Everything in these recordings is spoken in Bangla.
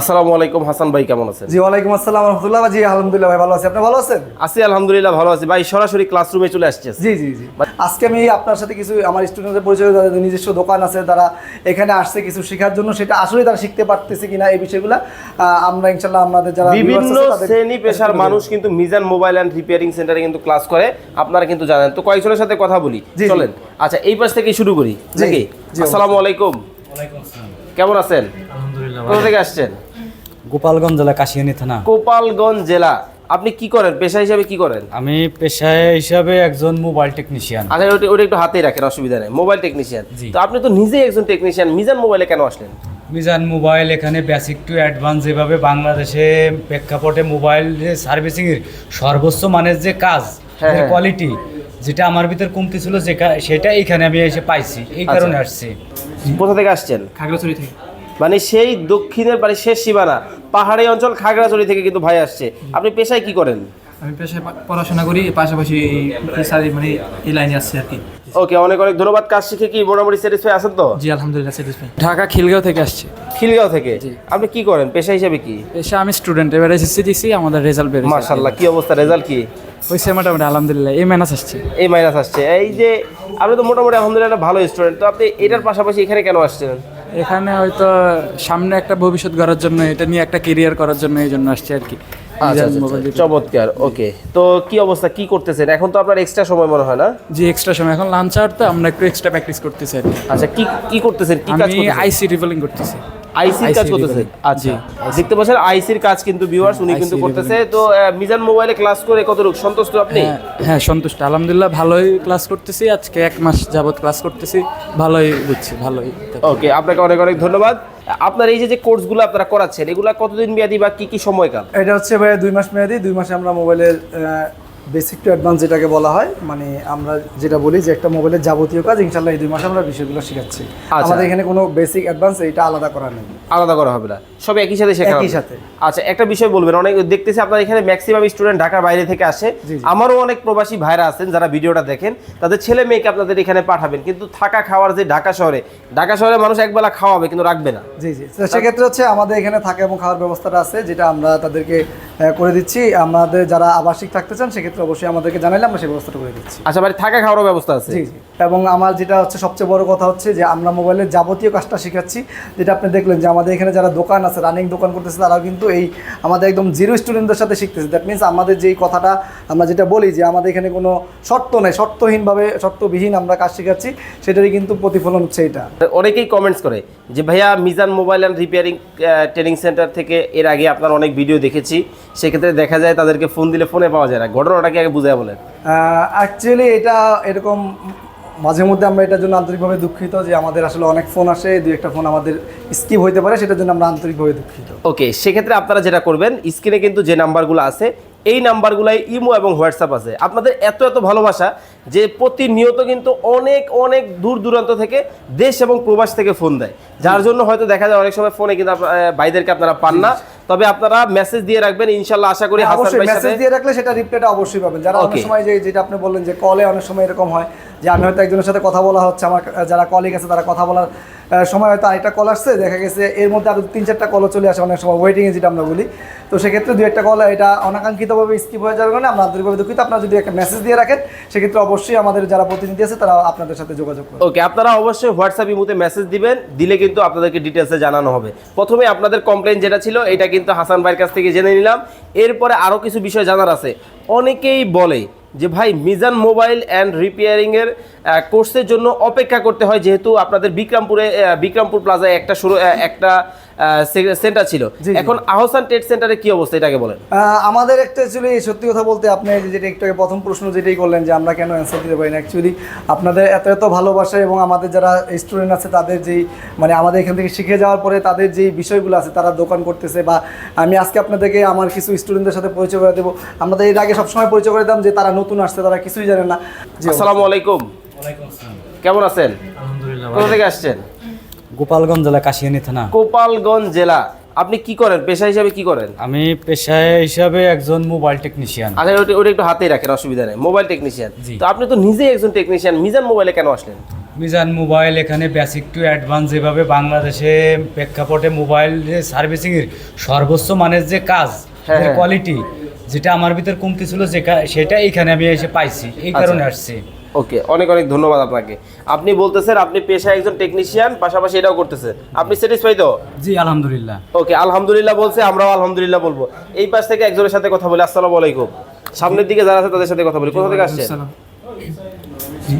আসসালামু আলাইকুম হাসান ভাই কেমন আছেন? জি ওয়ালাইকুম আসসালাম রহমতুল্লাহ জি আলহামদুলিল্লাহ ভাই ভালো আছি। আপনি ভালো আছেন? আছি আলহামদুলিল্লাহ ভালো আছি। ভাই সরাসরি ক্লাসরুমে চলে আসছে জি জি জি। আজকে আমি আপনার সাথে কিছু আমার স্টুডেন্টদের পরিচয় যাদের নিজস্ব দোকান আছে তারা এখানে আসছে কিছু শেখার জন্য। সেটা আসলে তারা শিখতে পারতেছে কিনা এই বিষয়গুলো আমরা আমাদের যারা বিভিন্ন শ্রেণি পেশার মানুষ কিন্তু মিজান মোবাইল অ্যান্ড রিপেয়ারিং সেন্টারে কিন্তু ক্লাস করে। আপনারা কিন্তু জানেন। তো কয়েকজনের সাথে কথা বলি। জি। চলেন। আচ্ছা এই পাশ থেকে শুরু করি। নাকি? আসসালামু আলাইকুম। কেমন আছেন? কোথা থেকে আসছেন? গোপালগঞ্জ জেলা কাশিয়ানি থানা। গোপালগঞ্জ জেলা। আপনি কি করেন? পেশা হিসাবে কি করেন? আমি পেশায় হিসাবে একজন মোবাইল টেকনিশিয়ান। আচ্ছা ওটা ওটা একটু হাতেই রাখেন অসুবিধা নেই। Mobile technician. তো আপনি তো নিজেই একজন টেকনিশিয়ান। মিজান মোবাইলে কেন আসলেন? মিজান মোবাইল এখানে বেসিক টু অ্যাডভান্স যেভাবে বাংলাদেশে প্রেক্ষাপটে মোবাইল সার্ভিসিং এর সর্বোচ্চ মানের যে কাজ হ্যাঁ, হ্যাঁ। কোয়ালিটি যেটা আমার ভিতর কমতি ছিল সেটা এখানে আমি এসে পাইছি। এই আচ্ছা। কারণে আসছি। কোথা থেকে আসছেন? খাগড়াছড়ি থেকে। মানে সেই দক্ষিণের বাড়ি শেষ সীমানা। পাহাড়ি অঞ্চল খাগড়াছড়ি থেকে কিন্তু ভাই আসছে। আপনি পেশায় কি করেন? আমি পেশায় পড়াশোনা করি পাশাপাশি এই মানে এই লাইনে আসছি আর কি। ওকে অনেক অনেক ধন্যবাদ। কাজ শিখে কি মোটামুটি স্যাটিসফাই আছেন তো? জি আলহামদুলিল্লাহ স্যাটিসফাই ঢাকা খিলগাঁও থেকে আসছে। খিলগাঁও থেকে? আপনি কি করেন? পেশা হিসেবে কি? পেশা আমি স্টুডেন্ট এবার এসএসসি দিছি আমাদের রেজাল্ট বেরিয়েছে। মার্শাল্লাহ কি অবস্থা? রেজাল্ট কি? হয়েছে মোটামুটি আলহামদুলিল্লাহ এই মাইনাস আসছে। এই মাইনাস আসছে। এই যে আপনি তো মোটামুটি আলহামদুলিল্লাহ একটা ভালো স্টুডেন্ট তো আপনি এটার পাশাপাশি এখানে কেন আসছেন? এখানে হয়তো সামনে একটা ভবিষ্যৎ গড়ার জন্য এটা নিয়ে একটা কেরিয়ার করার জন্য এই জন্য আসছে আর কি। আচ্ছা নিজের আচ্ছা, চমৎকার ওকে তো কি অবস্থা কি করতেছেন? এখন তো আপনার এক্সট্রা সময় মনে হয় না? যে এক্সট্রা সময়। এখন লাঞ্চ আওয়ার তো আমরা একটু এক্সট্রা প্র্যাকটিস করতেছি আর আচ্ছা কি কি করতেছেন? কি কাজ আমি করতেছেন? আইসি রিভলিং করতেছি। আইসির কাজ IC করতেছেন আচ্ছা। দেখতে পাচ্ছেন আইসির কাজ কিন্তু ভিউয়ার্স উনি কিন্তু করতেছে। তো মিজান মোবাইলে ক্লাস করে কতটুকু সন্তুষ্ট আপনি? হ্যাঁ, হ্যাঁ সন্তুষ্ট। আলহামদুলিল্লাহ ভালোই ক্লাস করতেছি। আজকে এক মাস যাবত ক্লাস করতেছি। ভালোই বুঝছি ভালোই। ওকে আপনাকে অনেক অনেক ধন্যবাদ। আপনার এই যে যে কোর্সগুলো আপনারা করাচ্ছেন এগুলা কতদিন মেয়াদি বা কি কি সময়কাল? এটা হচ্ছে ভাই দুই মাস মেয়াদি। দুই মাসে আমরা মোবাইলের বেসিক টু অ্যাডভান্স যেটাকে বলা হয় মানে আমরা যেটা বলি যে একটা মোবাইলের যাবতীয় কাজ ইনশাল্লাহ এই দুই মাসে আমরা বিষয়গুলো শেখাচ্ছি। আচ্ছা। আমাদের এখানে কোনো বেসিক অ্যাডভান্স এটা আলাদা করা নেই। আলাদা করা হবে না। সব একই সাথে শেখা একই সাথে। আচ্ছা একটা বিষয় বলবেন অনেক দেখতেছি আপনার এখানে ম্যাক্সিমাম স্টুডেন্ট ঢাকার বাইরে থেকে আসে। আমারও অনেক প্রবাসী ভাইরা আছেন যারা ভিডিওটা দেখেন তাদের ছেলে মেয়েকে আপনাদের এখানে পাঠাবেন কিন্তু থাকা খাওয়ার যে ঢাকা শহরে ঢাকা শহরে মানুষ একবেলা খাওয়াবে কিন্তু রাখবে না। জি জি। সেক্ষেত্রে হচ্ছে আমাদের এখানে থাকা এবং খাওয়ার ব্যবস্থাটা আছে যেটা আমরা তাদেরকে করে দিচ্ছি। আমাদের যারা আবাসিক থাকতে চান সেক্ষেত্রে অবশ্যই আমাদেরকে জানাইলে আমরা সেই ব্যবস্থাটা করে দিচ্ছি। আচ্ছা মানে থাকা খাওয়ারও ব্যবস্থা আছে? জি এবং আমার যেটা হচ্ছে সবচেয়ে বড় কথা হচ্ছে যে আমরা মোবাইলের যাবতীয় কাজটা শেখাচ্ছি। যেটা আপনি দেখলেন যে আমাদের এখানে যারা দোকান আছে রানিং দোকান করতেছে তারাও কিন্তু এই আমাদের একদম জিরো স্টুডেন্টদের সাথে শিখতেছে। দ্যাট মিনস আমাদের যেই কথাটা আমরা যেটা বলি যে আমাদের এখানে কোনো শর্ত নেই শর্তহীনভাবে শর্তবিহীন আমরা কাজ শেখাচ্ছি। সেটারই কিন্তু প্রতিফলন হচ্ছে এটা। অনেকেই কমেন্টস করে যে ভাইয়া Mizan mobile and repairing training centre থেকে এর আগে আপনার অনেক ভিডিও দেখেছি। সেক্ষেত্রে দেখা যায় তাদেরকে ফোন দিলে ফোনে পাওয়া যায় না। ঘটনাটাকে আগে বুঝায় বলেন? অ্যাকচুয়ালি এটা এরকম মাঝে মধ্যে আমরা এটার জন্য আন্তরিকভাবে দুঃখিত যে আমাদের আসলে অনেক ফোন আসে দু একটা ফোন আমাদের স্কিপ হইতে পারে সেটার জন্য আমরা আন্তরিকভাবে দুঃখিত। ওকে সেক্ষেত্রে আপনারা যেটা করবেন স্ক্রিনে কিন্তু যে নাম্বারগুলো আছে এই নাম্বারগুলাই ইমো এবং হোয়াটসঅ্যাপ আছে। আপনাদের এত এত ভালোবাসা যে প্রতিনিয়ত কিন্তু অনেক অনেক দূর দূরান্ত থেকে দেশ এবং প্রবাস থেকে ফোন দেয়। যার জন্য হয়তো দেখা যায় অনেক সময় ফোনে কিন্তু ভাইদেরকে আপনারা পান না। তবে আপনারা মেসেজ দিয়ে রাখবেন ইনশাল্লাহ আশা করি হাসান মেসেজ দিয়ে রাখলে সেটা রিপ্লাইটা অবশ্যই পাবেন। যারা অনেক সময় যে যেটা আপনি বললেন যে কলে অনেক সময় এরকম হয় যে আমি হয়তো একজনের সাথে কথা বলা হচ্ছে, আমার যারা কলিগ আছে তারা কথা বলার সময় হয়তো আরেকটা কল আসছে, দেখা গেছে এর মধ্যে আরও তিন চারটা কলও চলে আসে অনেক সময় ওয়েটিংয়ে যেটা আমরা বলি। তো সেক্ষেত্রে দু একটা কল এটা অনাকাঙ্ক্ষিতভাবে স্কিপ হয়ে যাওয়ার কারণে আমরা আন্তরিকভাবে দুঃখিত। আপনারা যদি একটা মেসেজ দিয়ে রাখেন, সেক্ষেত্রে অবশ্যই আমাদের যারা প্রতিনিধি আছে তারা আপনাদের সাথে যোগাযোগ করবে। ওকে আপনারা অবশ্যই হোয়াটসঅ্যাপ ইমুতে মেসেজ দিবেন, দিলে কিন্তু আপনাদেরকে ডিটেলসে জানানো হবে। প্রথমে আপনাদের কমপ্লেন যেটা ছিল, এটা কিন্তু হাসান ভাইয়ের কাছ থেকে জেনে নিলাম। এরপরে আরও কিছু বিষয় জানার আছে। অনেকেই বলে যে ভাই, মিজান মোবাইল অ্যান্ড রিপেয়ারিংয়ের কোর্সের জন্য অপেক্ষা করতে হয়, যেহেতু আপনাদের বিক্রমপুরে বিক্রামপুর প্লাজায় একটা শুরু একটা সেন্টার ছিল। এখন আহসান টেট সেন্টারে কি অবস্থা এটাকে বলেন। আমাদের একটা অ্যাকচুয়ালি সত্যি কথা বলতে আপনি যেটা একটু আগে প্রথম প্রশ্ন যেটাই করলেন যে আমরা কেন অ্যান্সার দিতে পারি না অ্যাকচুয়ালি আপনাদের এত এত ভালোবাসা এবং আমাদের যারা স্টুডেন্ট আছে তাদের যেই মানে আমাদের এখান থেকে শিখে যাওয়ার পরে তাদের যেই বিষয়গুলো আছে তারা দোকান করতেছে বা আমি আজকে আপনাদেরকে আমার কিছু স্টুডেন্টদের সাথে পরিচয় করে দেবো। আমাদের এর আগে সবসময় পরিচয় করে দিতাম যে তারা নতুন আসছে তারা কিছুই জানে না। আসসালামু আলাইকুম। কেমন আছেন? আলহামদুলিল্লাহ কোথা থেকে আসছেন? গোপালগঞ্জ জেলা কাশিয়ানি থানা। গোপালগঞ্জ জেলা। আপনি কি করেন? পেশা হিসাবে কি করেন? আমি পেশায় হিসাবে একজন মোবাইল টেকনিশিয়ান। আচ্ছা ওটা ওটা একটু হাতেই রাখেন অসুবিধা নেই। Mobile technician. তো আপনি তো নিজেই একজন টেকনিশিয়ান। মিজান মোবাইলে কেন আসলেন? মিজান মোবাইল এখানে বেসিক টু অ্যাডভান্স যেভাবে বাংলাদেশে প্রেক্ষাপটে মোবাইল সার্ভিসিংয়ের সর্বোচ্চ মানের যে কাজ হ্যাঁ, হ্যাঁ। কোয়ালিটি যেটা আমার ভিতর কমতি ছিল সেটা এখানে আমি এসে পাইছি। এই কারণে আসছি। ওকে অনেক অনেক ধন্যবাদ আপনাকে। আপনি বলতেছেন আপনি পেশায় একজন টেকনিশিয়ান পাশাপাশি এটাও করতেছেন আপনি স্যাটিসফাই তো? জি আলহামদুলিল্লাহ। ওকে আলহামদুলিল্লাহ বলছে আমরাও আলহামদুলিল্লাহ বলব। এই পাশ থেকে একজনের সাথে কথা বলি আসসালামু আলাইকুম। সামনের দিকে যারা আছে তাদের সাথে কথা বলি। কোথা থেকে আসছেন?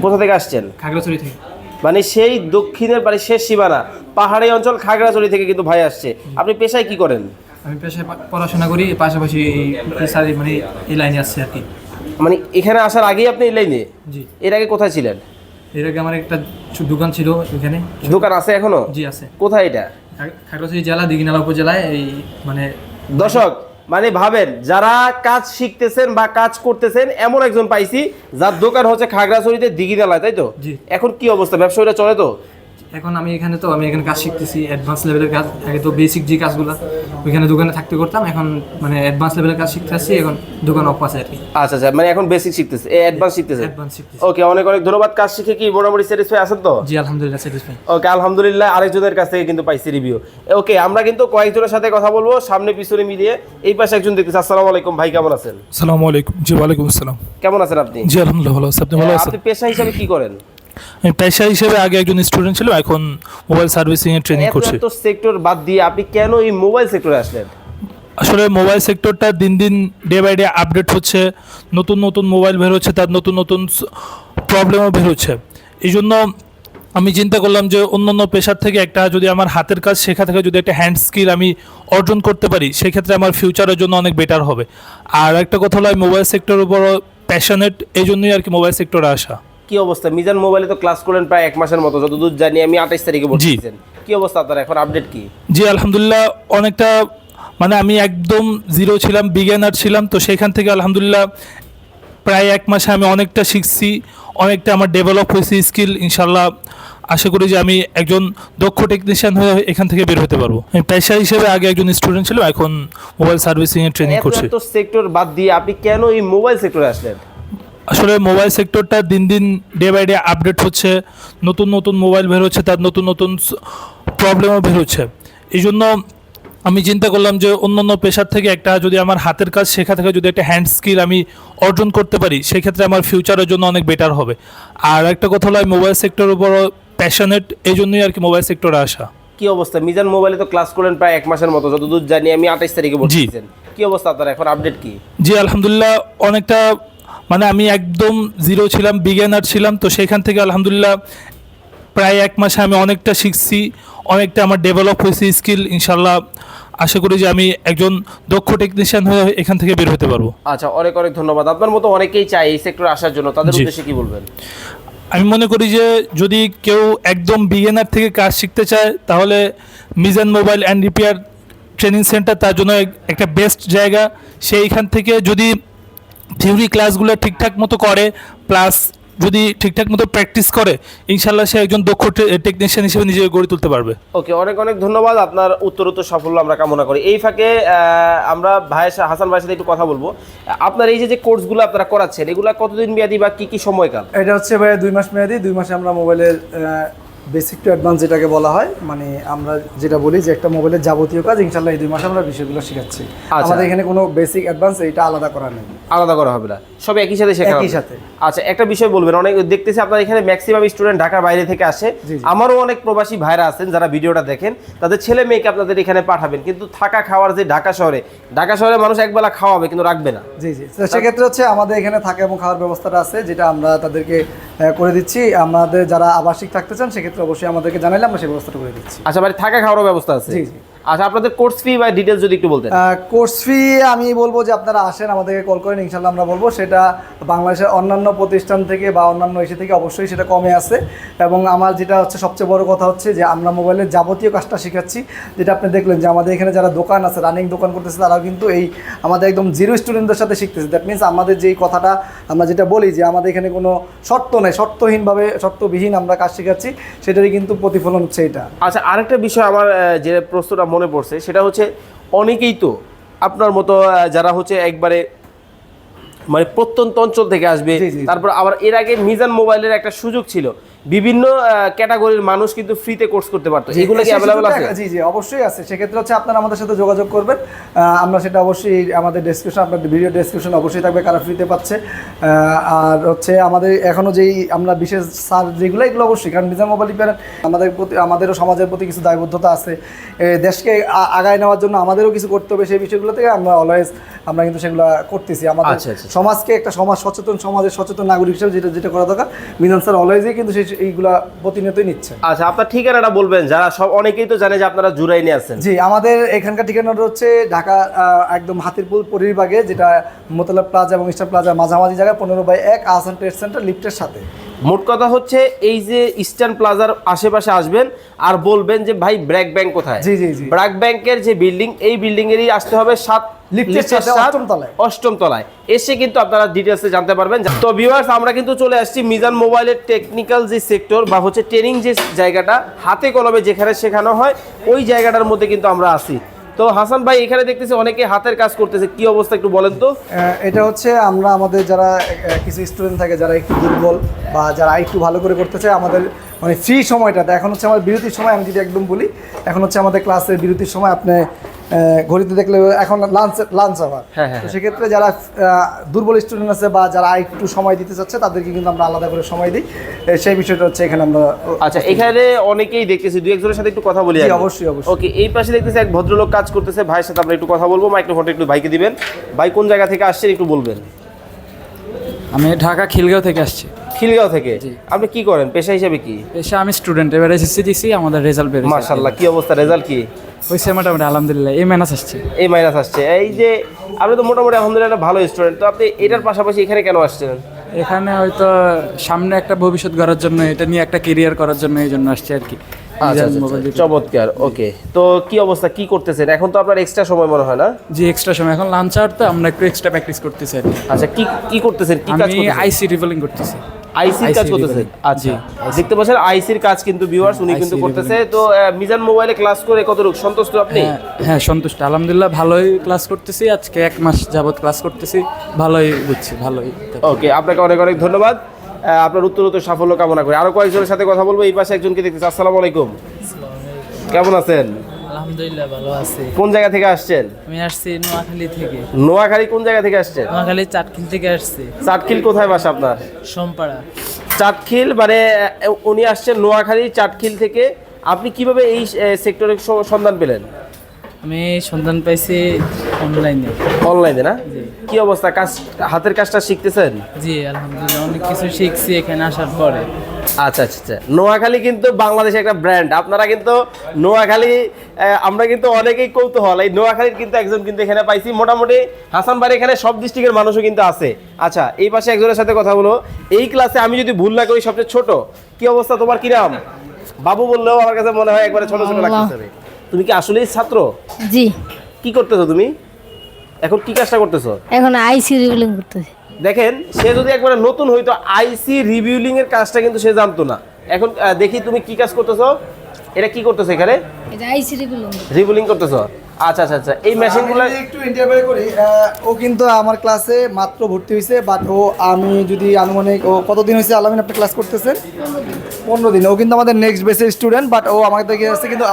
কোথা থেকে আসছেন? খাগড়াছড়ি থেকে। মানে সেই দক্ষিণের বাড়ি শেষ সীমানা পাহাড়ি অঞ্চল খাগড়াছড়ি থেকে কিন্তু ভাই আসছে। আপনি পেশায় কি করেন? আমি পেশায় পড়াশোনা করি পাশাপাশি মানে এই লাইনে আসছি আর কি। মানে এখানে আসার আগেই আপনি এই লাইনে? জি। এর আগে কোথায় ছিলেন? এর আগে আমার একটা দোকান ছিল এখানে দোকান আছে এখনও? জি আছে। কোথায় এটা? খাগড়াছড়ি জেলা দিঘিনালা উপজেলায় এই মানে দর্শক মানে ভাবেন যারা কাজ শিখতেছেন বা কাজ করতেছেন এমন একজন পাইছি যার দোকান হচ্ছে খাগড়াছড়িতে দিঘিনালায় তাই তো? জি। এখন কি অবস্থা? ব্যবসাটা চলে তো? এখন আমি এখানে তো আমি এখানে কাজ শিখতেছি অ্যাডভান্স লেভেলের কাজ আগে তো বেসিক যে কাজগুলো ওইখানে দোকানে থাকতে করতাম এখন মানে অ্যাডভান্স লেভেলের কাজ শিখতে আসছি এখন দোকান অফ আছে আর কি। আচ্ছা আচ্ছা মানে এখন বেসিক শিখতেছে অ্যাডভান্স শিখতেছে? অ্যাডভান্স শিখতেছি। ওকে অনেক অনেক ধন্যবাদ কাজ শিখে কি মোটামুটি স্যাটিসফাই আছেন তো? জি আলহামদুলিল্লাহ স্যাটিসফাই ওকে আলহামদুলিল্লাহ আরেকজনের কাছ থেকে কিন্তু পাইছি রিভিউ ওকে আমরা কিন্তু কয়েকজনের সাথে কথা বলব সামনে পিছনে মিলিয়ে এই পাশে একজন দেখতেছি আসসালামু আলাইকুম ভাই কেমন আছেন? সালামু আলাইকুম জি ওয়ালাইকুম আসসালাম। কেমন আছেন আপনি? জি আলহামদুলিল্লাহ ভালো আছি আপনি ভালো আছেন? আপনি পেশা হিসাবে কি করেন? আমি পেশা হিসেবে আগে একজন স্টুডেন্ট ছিল এখন মোবাইল সার্ভিসিং এর ট্রেনিং করছি। এত সেক্টর বাদ দিয়ে আপনি কেন এই মোবাইল সেক্টরে আসলেন? আসলে মোবাইল সেক্টরটা দিন দিন ডে বাই ডে আপডেট হচ্ছে নতুন নতুন মোবাইল বের হচ্ছে তার নতুন নতুন প্রবলেমও বের হচ্ছে। এই জন্য আমি চিন্তা করলাম যে অন্য অন্য পেশার থেকে একটা যদি আমার হাতের কাজ শেখা থেকে যদি একটা হ্যান্ড স্কিল আমি অর্জন করতে পারি সেক্ষেত্রে আমার ফিউচারের জন্য অনেক বেটার হবে। আর একটা কথা হলো আমি মোবাইল সেক্টরের উপর প্যাশনেট এই জন্যই আর কি মোবাইল সেক্টরে আসা। কি অবস্থা? মিজান মোবাইলে তো ক্লাস করলেন প্রায় এক মাসের মতো যতদূর জানি আমি আঠাইশ তারিখে বলছিলেন কি অবস্থা আপনার? এখন আপডেট কি? জি আলহামদুলিল্লাহ অনেকটা মানে আমি একদম জিরো ছিলাম বিজ্ঞানার ছিলাম তো সেখান থেকে আলহামদুলিল্লাহ প্রায় এক মাসে আমি অনেকটা শিখছি অনেকটা আমার ডেভেলপ হয়েছে স্কিল ইনশাল্লাহ আশা করি যে আমি একজন দক্ষ টেকনিশিয়ান হয়ে এখান থেকে বের হতে পারব। আমি পেশা হিসেবে আগে একজন স্টুডেন্ট ছিল এখন মোবাইল সার্ভিসিং এর ট্রেনিং করছি। এত সেক্টর বাদ দিয়ে আপনি কেন এই মোবাইল সেক্টরে আসলেন? আসলে মোবাইল সেক্টরটা দিন দিন ডে বাই ডে আপডেট হচ্ছে নতুন নতুন মোবাইল বের হচ্ছে তার নতুন নতুন প্রবলেমও বের হচ্ছে। এই জন্য আমি চিন্তা করলাম যে অন্য অন্য পেশার থেকে একটা যদি আমার হাতের কাজ শেখা থেকে যদি একটা হ্যান্ড স্কিল আমি অর্জন করতে পারি সেক্ষেত্রে আমার ফিউচারের জন্য অনেক বেটার হবে। আর একটা কথা হলো আমি মোবাইল সেক্টরের উপর প্যাশনেট এই জন্যই আর কি মোবাইল সেক্টরে আসা। কি অবস্থা? মিজান মোবাইলে তো ক্লাস করলেন প্রায় এক মাসের মতো যতদূর জানি আমি আঠাইশ তারিখে বলছিলেন কি অবস্থা আপনার? এখন আপডেট কি? জি আলহামদুলিল্লাহ অনেকটা মানে আমি একদম জিরো ছিলাম বিজ্ঞানার ছিলাম তো সেখান থেকে আলহামদুলিল্লাহ প্রায় এক মাসে আমি অনেকটা শিখছি অনেকটা আমার ডেভেলপ হয়েছে স্কিল ইনশাল্লাহ আশা করি যে আমি একজন দক্ষ টেকনিশিয়ান হয়ে এখান থেকে বের হতে পারব। আচ্ছা অনেক অনেক ধন্যবাদ। আপনার মতো অনেকেই চায় এই সেক্টরে আসার জন্য তাদের। উদ্দেশ্যে কি বলবেন? আমি মনে করি যে যদি কেউ একদম বিগিনার থেকে কাজ শিখতে চায় তাহলে Mizan mobile and repair training centre তার জন্য একটা বেস্ট জায়গা। সেইখান থেকে যদি থিওরি ক্লাসগুলো ঠিকঠাক মতো করে প্লাস যদি ঠিকঠাক মতো প্র্যাকটিস করে ইনশাল্লাহ সে একজন দক্ষ টেকনিশিয়ান হিসেবে নিজেকে গড়ে তুলতে পারবে। ওকে অনেক অনেক ধন্যবাদ আপনার উত্তরোত্তর সাফল্য আমরা কামনা করি। এই ফাঁকে আমরা ভাইয়ের হাসান ভাইয়ের সাথে একটু কথা বলব। আপনার এই যে যে কোর্সগুলো আপনারা করাচ্ছেন এগুলো কতদিন মেয়াদি বা কি কি সময়কাল? এটা হচ্ছে ভাই দুই মাস মেয়াদি দুই মাসে আমরা মোবাইলের বেসিক টু অ্যাডভান্স যেটাকে বলা হয় মানে আমরা যেটা বলি যে একটা মোবাইলের যাবতীয় কাজ ইনশাল্লাহ এই দুই মাসে আমরা বিষয়গুলো শেখাচ্ছি। আমাদের এখানে কোনো বেসিক অ্যাডভান্স এটা আলাদা করা নেই। আলাদা করা হবে না। সব একই সাথে শেখা একই সাথে। আচ্ছা একটা বিষয় বলবেন অনেক দেখতেছি আপনার এখানে ম্যাক্সিমাম স্টুডেন্ট ঢাকার বাইরে থেকে আসে। আমারও অনেক প্রবাসী ভাইরা আছেন যারা ভিডিওটা দেখেন তাদের ছেলে মেয়েকে আপনাদের এখানে পাঠাবেন কিন্তু থাকা খাওয়ার যে ঢাকা শহরে ঢাকা শহরে মানুষ একবেলা খাওয়াবে কিন্তু রাখবে না। জি জি। সেক্ষেত্রে হচ্ছে আমাদের এখানে থাকা এবং খাওয়ার ব্যবস্থাটা আছে যেটা আমরা তাদেরকে করে দিচ্ছি। আমাদের যারা আবাসিক থাকতে চান সেক্ষেত্রে অবশ্যই আমাদেরকে জানাইলে আমরা সেই ব্যবস্থাটা করে দিচ্ছি আচ্ছা বাড়ি থাকা খাওয়ারও ব্যবস্থা আছে জি, জি। আচ্ছা আপনাদের কোর্স ফি বা ডিটেলস যদি একটু বলতেন। কোর্স ফি আমি বলব যে আপনারা আসেন আমাদেরকে কল করেন ইনশাল্লাহ আমরা বলব। সেটা বাংলাদেশের অন্যান্য প্রতিষ্ঠান থেকে বা অন্যান্য এসে থেকে অবশ্যই সেটা কমে আছে। এবং আমার যেটা হচ্ছে সবচেয়ে বড় কথা হচ্ছে যে আমরা মোবাইলের যাবতীয় কাজটা শেখাচ্ছি। যেটা আপনি দেখলেন যে আমাদের এখানে যারা দোকান আছে রানিং দোকান করতেছে তারাও কিন্তু এই আমাদের একদম জিরো স্টুডেন্টদের সাথে শিখতেছে। দ্যাট মিনস আমাদের যেই কথাটা আমরা যেটা বলি যে আমাদের এখানে কোনো শর্ত নেই শর্তহীনভাবে শর্তবিহীন আমরা কাজ শেখাচ্ছি। সেটারই কিন্তু প্রতিফলন হচ্ছে এটা। আচ্ছা আরেকটা বিষয় আমার যে প্রশ্নটা মনে পড়ছে সেটা হচ্ছে অনেকেই তো আপনার মতো যারা হচ্ছে একবারে মানে প্রত্যন্ত অঞ্চল থেকে আসবে। তারপর আবার এর আগে মিজান মোবাইলের একটা সুযোগ ছিল বিভিন্ন ক্যাটাগরির মানুষ কিন্তু ফ্রিতে কোর্স করতে পারতো। এগুলো কি অ্যাভেলেবল আছে? জি জি অবশ্যই আছে। সেক্ষেত্রে হচ্ছে আপনারা আমাদের সাথে যোগাযোগ করবেন। আমরা সেটা অবশ্যই আমাদের ডেসক্রিপশন আপনার ভিডিও ডেসক্রিপশন অবশ্যই থাকবে কারা ফ্রিতে পাচ্ছে। আর হচ্ছে আমাদের এখনও যেই আমরা বিশেষ সার যেগুলো এগুলো অবশ্যই কারণ নিজাম মোবাইল রিপেয়ার আমাদের প্রতি আমাদেরও সমাজের প্রতি কিছু দায়বদ্ধতা আছে। দেশকে আগায় নেওয়ার জন্য আমাদেরও কিছু করতে হবে সেই বিষয়গুলো থেকে আমরা অলওয়েজ আমরা কিন্তু সেগুলো করতেছি। আমাদের আচ্ছা, আচ্ছা। সমাজকে একটা সমাজ সচেতন সমাজের সচেতন নাগরিক হিসেবে যেটা যেটা করা দরকার। মিজান স্যার অলওয়েজই কিন্তু সেই এইগুলা প্রতিনিয়তই নিচ্ছেন। আচ্ছা আপনার ঠিকানাটা বলবেন যারা সব অনেকেই তো জানে যে আপনারা জুরাইনে নিয়ে আছেন জি আমাদের এখানকার ঠিকানাটা হচ্ছে ঢাকা একদম হাতিরপুল পরিবাগে যেটা মোতলা প্লাজা এবং ইস্টার প্লাজা মাঝামাঝি জায়গায় পনেরো বাই এক আহসান ট্রেড সেন্টার লিফটের সাথে। মোট কথা হচ্ছে এই যে ইস্টার্ন প্লাজার আশেপাশে আসবেন আর বলবেন যে ভাই ব্র্যাক ব্যাংক কোথায় জি, জি, জি। ব্র্যাক ব্যাংকের যে বিল্ডিং এই বিল্ডিং এরই আসতে হবে সাত অষ্টম তলায়। অষ্টম তলায় এসে কিন্তু আপনারা ডিটেলসে জানতে পারবেন তো ভিউয়ার্স আমরা কিন্তু চলে আসছি মিজান মোবাইলের টেকনিক্যাল যে সেক্টর বা হচ্ছে ট্রেনিং যে জায়গাটা হাতে কলমে যেখানে শেখানো হয় ওই জায়গাটার মধ্যে কিন্তু আমরা আছি তো হাসান ভাই, এখানে দেখতেছি অনেকে হাতের কাজ করতেছে। কি অবস্থা একটু বলেন তো। এটা হচ্ছে আমরা আমাদের যারা কিছু স্টুডেন্ট থাকে যারা একটু দুর্বল বা যারা একটু ভালো করে করতে চায় আমাদের মানে ফ্রি সময়টাতে এখন হচ্ছে আমার বিরতির সময়, আমি যদি একদম বলি, এখন হচ্ছে আমাদের ক্লাসের বিরতির সময় আপনি ঘড়িতে দেখলে এখন লাঞ্চ লাঞ্চ আবার হ্যাঁ, হ্যাঁ, তো সেক্ষেত্রে যারা দুর্বল স্টুডেন্ট আছে বা যারা একটু সময় দিতে চাচ্ছে তাদেরকে কিন্তু আমরা আলাদা করে সময় দিই। সেই বিষয়টা হচ্ছে এখানে আমরা আচ্ছা এখানে অনেকেই দেখতেছি দু একজনের সাথে একটু কথা বলি অবশ্যই, অবশ্যই। ওকে এই পাশে দেখতেছি এক ভদ্রলোক কাজ করতেছে। ভাইয়ের সাথে আমরা একটু কথা বলব মাইক্রোফোনটা একটু ভাইকে দিবেন। ভাই কোন জায়গা থেকে আসছেন একটু বলবেন। আমি ঢাকা খিলগাঁও থেকে আসছি। খিলগাঁও থেকে? আপনি কি করেন? পেশা হিসেবে কি? পেশা আমি স্টুডেন্ট এবার এসএসসি দিছি আমাদের রেজাল্ট বেরিয়েছে মাশাল্লাহ কি অবস্থা? রেজাল্ট কি? হয়েছে মোটামুটি আলহামদুলিল্লাহ এই মাইনাস আসছে। এই মাইনাস আসছে। এই যে আপনি তো মোটামুটি আলহামদুলিল্লাহ একটা ভালো স্টুডেন্ট তো আপনি এটার পাশাপাশি এখানে কেন আসছেন? এখানে হয়তো সামনে একটা ভবিষ্যৎ গড়ার জন্য এটা নিয়ে একটা কেরিয়ার করার জন্য এই জন্য আসছে আর কি। আচ্ছা আচ্ছা, আচ্ছা, চমৎকার ওকে। তো কি অবস্থা কি করতেছেন? এখন তো আপনার এক্সট্রা সময় মনে হয় না? যে এক্সট্রা সময়। এখন লাঞ্চ আওয়ার তো আমরা একটু এক্সট্রা প্র্যাকটিস করতেছি আচ্ছা কি কি করতেছেন? কি কাজ করতেছেন? আইসি রিভলিং করতেছি। আইসির কাজ আচ্ছা। দেখতে পাচ্ছেন আইসির কাজ কিন্তু ভিউয়ার্স উনি কিন্তু করতেছে। তো মিজান মোবাইলে ক্লাস করে কতটুকু? সন্তুষ্ট আপনি? হ্যাঁ হ্যাঁ সন্তুষ্ট। আলহামদুলিল্লাহ ভালোই ক্লাস করতেছি। আজকে এক মাস যাবত ক্লাস করতেছি। ভালোই বুঝছি ভালোই। ওকে আপনাকে অনেক অনেক ধন্যবাদ। আপনার উত্তর উত্তর সাফল্য কামনা করি। আরও কয়েকজনের সাথে কথা বলব এই পাশে একজনকে দেখতেছি। আসসালামু আলাইকুম। কেমন আছেন? আলহামদুলিল্লাহ ভালো আছি। কোন জায়গা থেকে আসছেন? আমি আসছি নোয়াখালী থেকে। নোয়াখালী কোন জায়গা থেকে আসছেন? নোয়াখালী চাটখিল থেকে আসছি। চাটখিল কোথায় বাসা আপনার? সোমপাড়া। চাটখিল মানে উনি আসছেন নোয়াখালী চাটখিল থেকে। আপনি কীভাবে এই সেক্টরের সন্ধান পেলেন? আমি সন্ধান পাইছি অনলাইনে অনলাইনে না? কি অবস্থা? কাজ হাতের কাজটা শিখতেছেন? জি আলহামদুলিল্লাহ অনেক কিছু শিখছি এখানে আসার পরে। আচ্ছা আচ্ছা আচ্ছা। নোয়াখালী কিন্তু বাংলাদেশে একটা ব্র্যান্ড আপনারা কিন্তু নোয়াখালী আমরা কিন্তু অনেকেই কৌতূহল। এই নোয়াখালীর কিন্তু একজন কিন্তু এখানে পাইছি। মোটামুটি হাসান বাড়ি এখানে সব ডিস্ট্রিক্টের মানুষও কিন্তু আছে। আচ্ছা এই পাশে একজনের সাথে কথা বলো। এই ক্লাসে আমি যদি ভুল না করি সবচেয়ে ছোট কি অবস্থা তোমার? কি নাম বাবু বললেও আমার কাছে মনে হয় একবারে ছোট ছোট লাগতেছে। তুমি কি আসলেই ছাত্র? জি। কি করতেছো তুমি? এখন কি কাজটা করতেছো? এখন আইসি রিভিউলিং করতেছি। দেখেন সে যদি একবার নতুন হইতো আইসি রিভিউলিং এর কাজটা কিন্তু সে জানতো না। এখন দেখি তুমি কি কাজ করতেছো? এটা কি করতেছো এখানে? এটা আইসি রিভিউলিং রিভিউলিং করতেছো? আচ্ছা আচ্ছা আচ্ছা। এই মেশিনগুলো একটু ইন্টারভিউ করি ও কিন্তু আমার ক্লাসে মাত্র ভর্তি হয়েছে বাট ও আমি যদি আনুমানিক ও কতদিন হয়েছে আলামিন আপনি ক্লাস করতেছেন? পনেরো দিন। ও কিন্তু আমাদের নেক্সট বেসের স্টুডেন্ট বাট ও আমাদের আসছে কিন্তু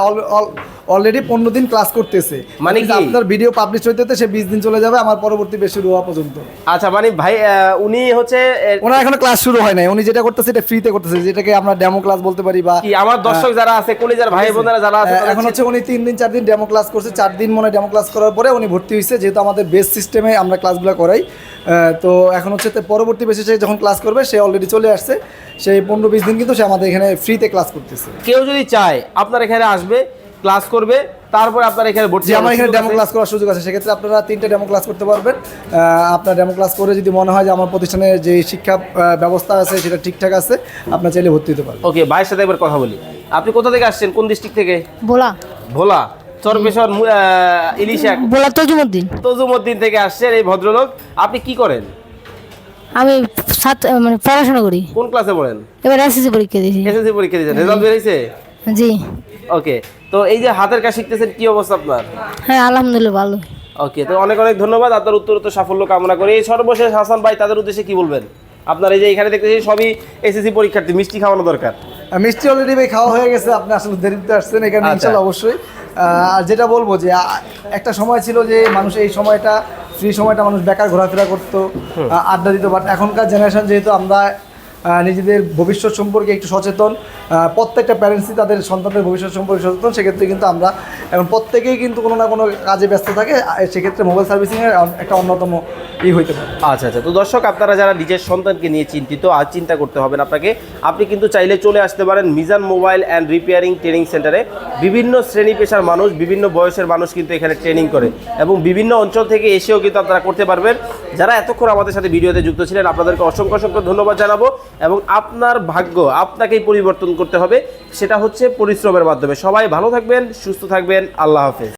অলরেডি পনেরো দিন ক্লাস করতেছে। মানে কি? আপনার ভিডিও পাবলিশ হইতে হতে সে বিশ দিন চলে যাবে আমার পরবর্তী বেশ শুরু হওয়া পর্যন্ত। আচ্ছা মানে ভাই উনি হচ্ছে ওনার এখনও ক্লাস শুরু হয় নাই। উনি যেটা করতেছে এটা ফ্রিতে করতেছে। যেটাকে আমরা ডেমো ক্লাস বলতে পারি বা আমার দর্শক যারা আছে কলেজের ভাই বোনেরা যারা আছে আহ, এখন হচ্ছে উনি তিন দিন চার দিন ডেমো ক্লাস করছে চার দিন মনে ডেমো ক্লাস করার পরে উনি ভর্তি হয়েছে যেহেতু আমাদের বেস সিস্টেমে আমরা ক্লাসগুলো করাই। তো এখন হচ্ছে তো পরবর্তী বেসে সে যখন ক্লাস করবে সে অলরেডি চলে আসছে। সেই পনেরো বিশ দিন কিন্তু সে আমাদের এখানে ফ্রিতে ক্লাস করতেছে। কেউ যদি চায় আপনার এখানে আসবে ক্লাস করবে তারপরে আপনার এখানে ভর্তি আমার এখানে ডেমো ক্লাস করার সুযোগ আছে সেক্ষেত্রে আপনারা তিনটে ডেমো ক্লাস করতে পারবেন। আপনার ডেমো ক্লাস করে যদি মনে হয় যে আমার প্রতিষ্ঠানে যে শিক্ষা ব্যবস্থা আছে সেটা ঠিকঠাক আছে আপনার চাইলে ভর্তি হতে পারবেন। ওকে ভাইয়ের সাথে একবার কথা বলি। আপনি কোথা থেকে আসছেন? কোন ডিস্ট্রিক্ট থেকে? ভোলা। ভোলা। চরপেশর ইলিশা বলা তজুমুদ্দিন। তজুমুদ্দিন থেকে আসছেন এই ভদ্রলোক আপনি কি করেন? আমি সাত মানে পড়াশোনা করি। কোন ক্লাসে পড়েন? এবার এসএসসি পরীক্ষা দিয়েছি। এসএসসি পরীক্ষা দিয়েছেন। রেজাল্ট বেরিয়েছে? জি। ওকে তো এই যে হাতের কাজ শিখতেছেন কি অবস্থা আপনার? হ্যাঁ আলহামদুলিল্লাহ ভালো। ওকে তো অনেক অনেক ধন্যবাদ। আপনার উত্তর উত্তর সাফল্য কামনা করি। এই সর্বশেষ হাসান ভাই তাদের উদ্দেশ্যে কি বলবেন? আপনার এই যে এখানে দেখতেছি সবই এসএসসি পরীক্ষার্থী মিষ্টি খাওয়ানো দরকার। মিষ্টি অলরেডি ভাই খাওয়া হয়ে গেছে। আপনি আসলে দেরিতে আসছেন এখানে আচ্ছা। ইনশাল্লাহ অবশ্যই। আর যেটা বলব যে একটা সময় ছিল যে মানুষ এই সময়টা ফ্রি সময়টা মানুষ বেকার ঘোরাফেরা করতো আড্ডা দিত বাট এখনকার জেনারেশন যেহেতু আমরা নিজেদের ভবিষ্যৎ সম্পর্কে একটু সচেতন। প্রত্যেকটা প্যারেন্টসই তাদের সন্তানদের ভবিষ্যৎ সম্পর্কে সচেতন। সেক্ষেত্রে কিন্তু আমরা এখন প্রত্যেকেই কিন্তু কোনো না কোনো কাজে ব্যস্ত থাকে। সেক্ষেত্রে মোবাইল সার্ভিসিংয়ের একটা অন্যতম ই হইতে পারে। আচ্ছা আচ্ছা। তো দর্শক, আপনারা যারা নিজের সন্তানকে নিয়ে চিন্তিত আর চিন্তা করতে হবে না আপনাকে। আপনি কিন্তু চাইলে চলে আসতে পারেন Mizan mobile and repairing training সেন্টারে। বিভিন্ন শ্রেণি পেশার মানুষ, বিভিন্ন বয়সের মানুষ কিন্তু এখানে ট্রেনিং করে এবং বিভিন্ন অঞ্চল থেকে এসেও কিন্তু আপনারা করতে পারবেন। যারা এতক্ষণ আমাদের সাথে ভিডিওতে যুক্ত ছিলেন, আপনাদেরকে অসংখ্য অসংখ্য ধন্যবাদ জানাব। এবং আপনার ভাগ্য আপনাকেই পরিবর্তন করতে হবে, সেটা হচ্ছে পরিশ্রমের মাধ্যমে। সবাই ভালো থাকবেন, সুস্থ থাকবেন, আল্লাহ হাফেজ।